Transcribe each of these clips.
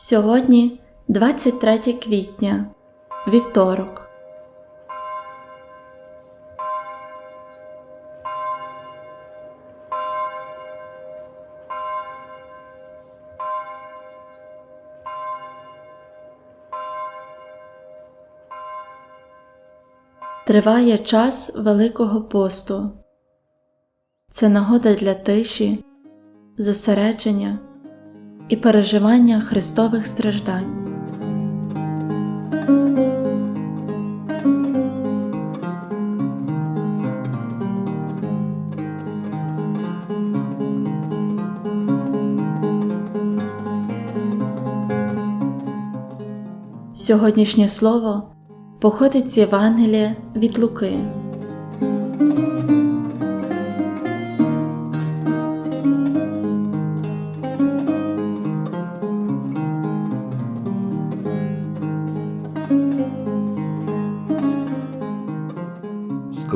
Сьогодні 23 квітня, вівторок. Триває час Великого посту. Це нагода для тиші, зосередження і переживання Христових страждань. Сьогоднішнє слово походить з Євангелія від Луки.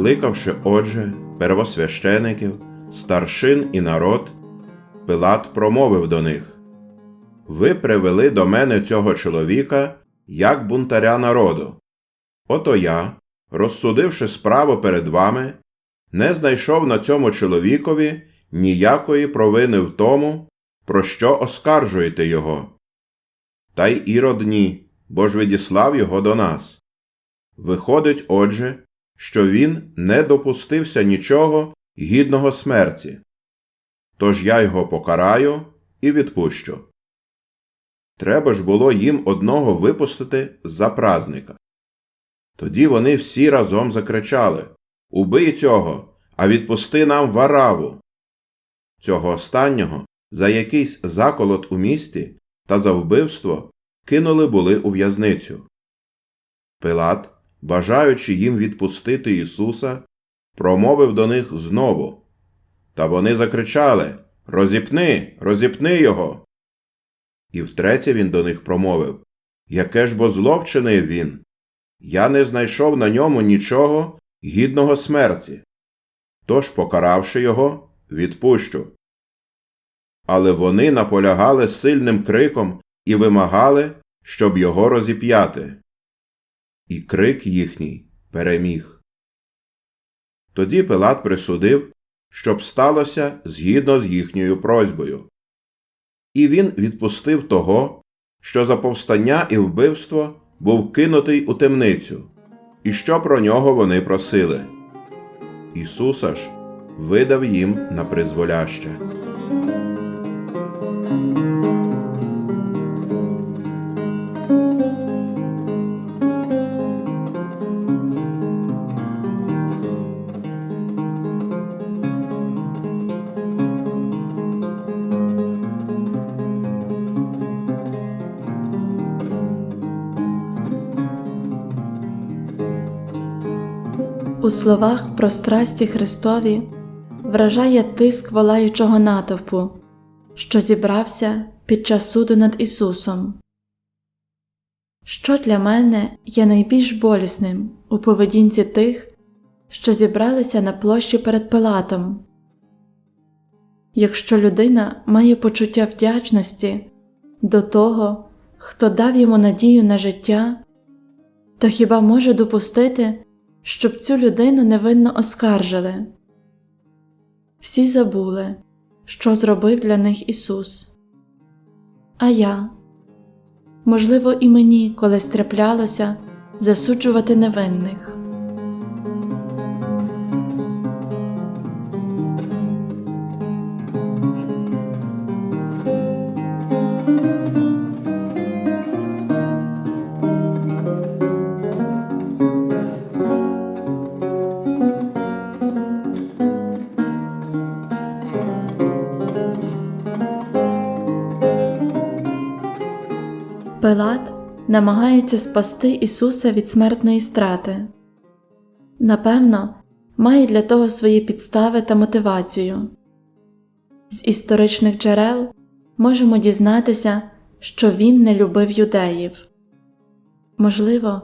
Скликавши, отже, первосвящеників, старшин і народ, Пилат промовив до них Ви привели до мене цього чоловіка як бунтаря народу. Ото я, розсудивши справу перед вами, не знайшов на цьому чоловікові ніякої провини в тому, про що оскаржуєте його. Та й ірод ні, бо ж відіслав його до нас. Виходить, отже, що він не допустився нічого гідного смерті. Тож я його покараю і відпущу. Треба ж було їм одного випустити за празника. Тоді вони всі разом закричали Убий цього, а відпусти нам вараву. Цього останнього за якийсь заколот у місті та за вбивство кинули були у в'язницю. Пилат, бажаючи їм відпустити Ісуса, промовив до них знову. Та вони закричали Розіпни, розіпни його. І втретє він до них промовив Яке ж бо зло вчинив він? Я не знайшов на ньому нічого гідного смерті. Тож, покаравши його, відпущу. Але вони наполягали сильним криком і вимагали, щоб його розіп'яти. Крик їхній переміг. Тоді Пилат присудив, щоб сталося згідно з їхньою просьбою. І він відпустив того, що за повстання і вбивство був кинутий у темницю, і що про нього вони просили. Ісуса ж видав їм на призволяще. У словах про страсті Христові вражає тиск волаючого натовпу, що зібрався під час суду над Ісусом. Що для мене є найбільш болісним у поведінці тих, що зібралися на площі перед Пилатом? Якщо людина має почуття вдячності до того, хто дав йому надію на життя, то хіба може допустити, щоб цю людину невинно оскаржили? Всі забули, що зробив для них Ісус. А я, можливо, і мені колись траплялося засуджувати невинних. Пилат намагається спасти Ісуса від смертної страти. Напевно, має для того свої підстави та мотивацію. З історичних джерел можемо дізнатися, що він не любив юдеїв. Можливо,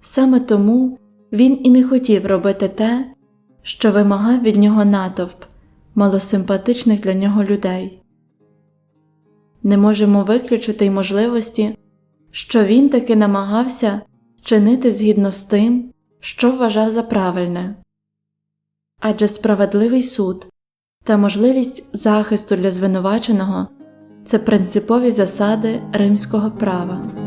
саме тому він і не хотів робити те, що вимагав від нього натовп малосимпатичних для нього людей. не можемо виключити й можливості, що він таки намагався чинити згідно з тим, що вважав за правильне. Адже справедливий суд та можливість захисту для звинуваченого це принципові засади римського права.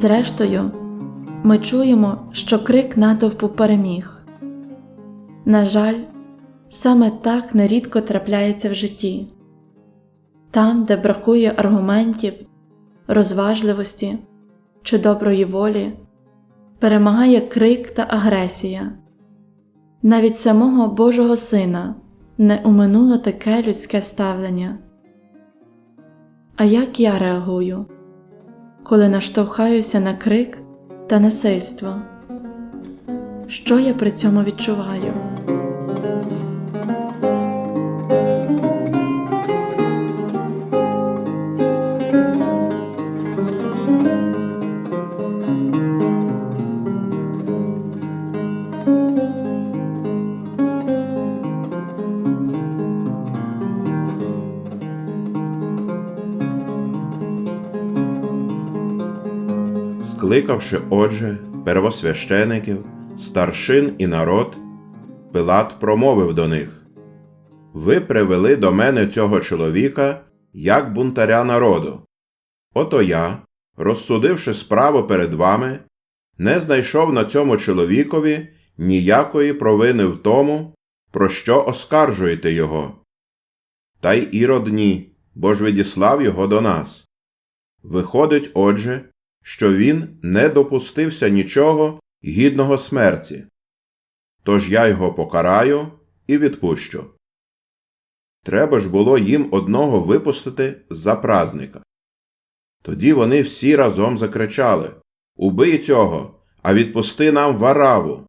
Зрештою, ми чуємо, що крик натовпу переміг. На жаль, саме так нерідко трапляється в житті там, де бракує аргументів, розважливості чи доброї волі, перемагає крик та агресія. Навіть самого Божого Сина не уминуло таке людське ставлення. А як я реагую? Коли наштовхаюся на крик та насильство. Що я при цьому відчуваю? Скликавши, отже, первосвящеників, старшин і народ, Пилат промовив до них Ви привели до мене цього чоловіка як бунтаря народу. Ото я, розсудивши справу перед вами, не знайшов на цьому чоловікові ніякої провини в тому, про що оскаржуєте його. Та й ірод ні, бо ж відіслав його до нас. Виходить, отже, що він не допустився нічого гідного смерті. Тож я його покараю і відпущу. Треба ж було їм одного випустити за празника. Тоді вони всі разом закричали Убий цього, а відпусти нам вараву.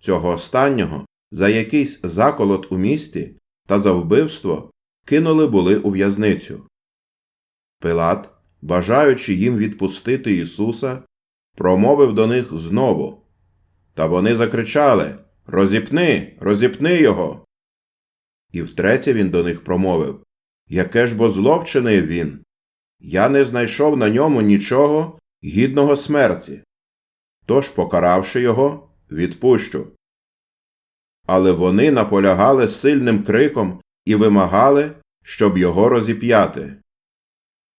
Цього останнього за якийсь заколот у місті та за вбивство кинули були у в'язницю. Пилат бажаючи їм відпустити Ісуса, промовив до них знову. Та вони закричали Розіпни, розіпни його. І втретє він до них промовив Яке ж бо зло він? Я не знайшов на ньому нічого гідного смерті. Тож, покаравши його, відпущу. Але вони наполягали сильним криком і вимагали, щоб його розіп'яти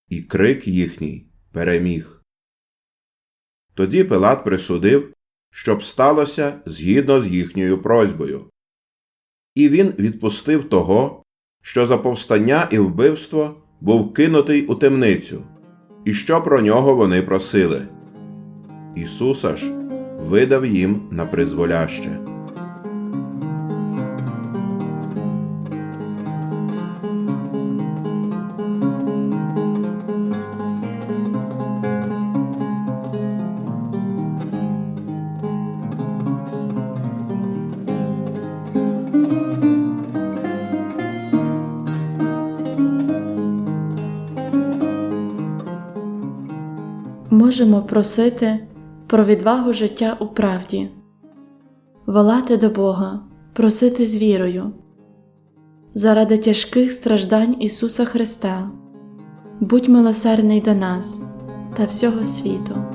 і крик їхній переміг. Тоді Пилат присудив, щоб сталося згідно з їхньою просьбою. І він відпустив того, що за повстання і вбивство був кинутий у темницю, і що про нього вони просили. Ісуса ж видав їм на призволяще. Можемо просити про відвагу життя у правді, волати до Бога, просити з вірою. Заради тяжких страждань Ісуса Христа, будь милосердний до нас та всього світу.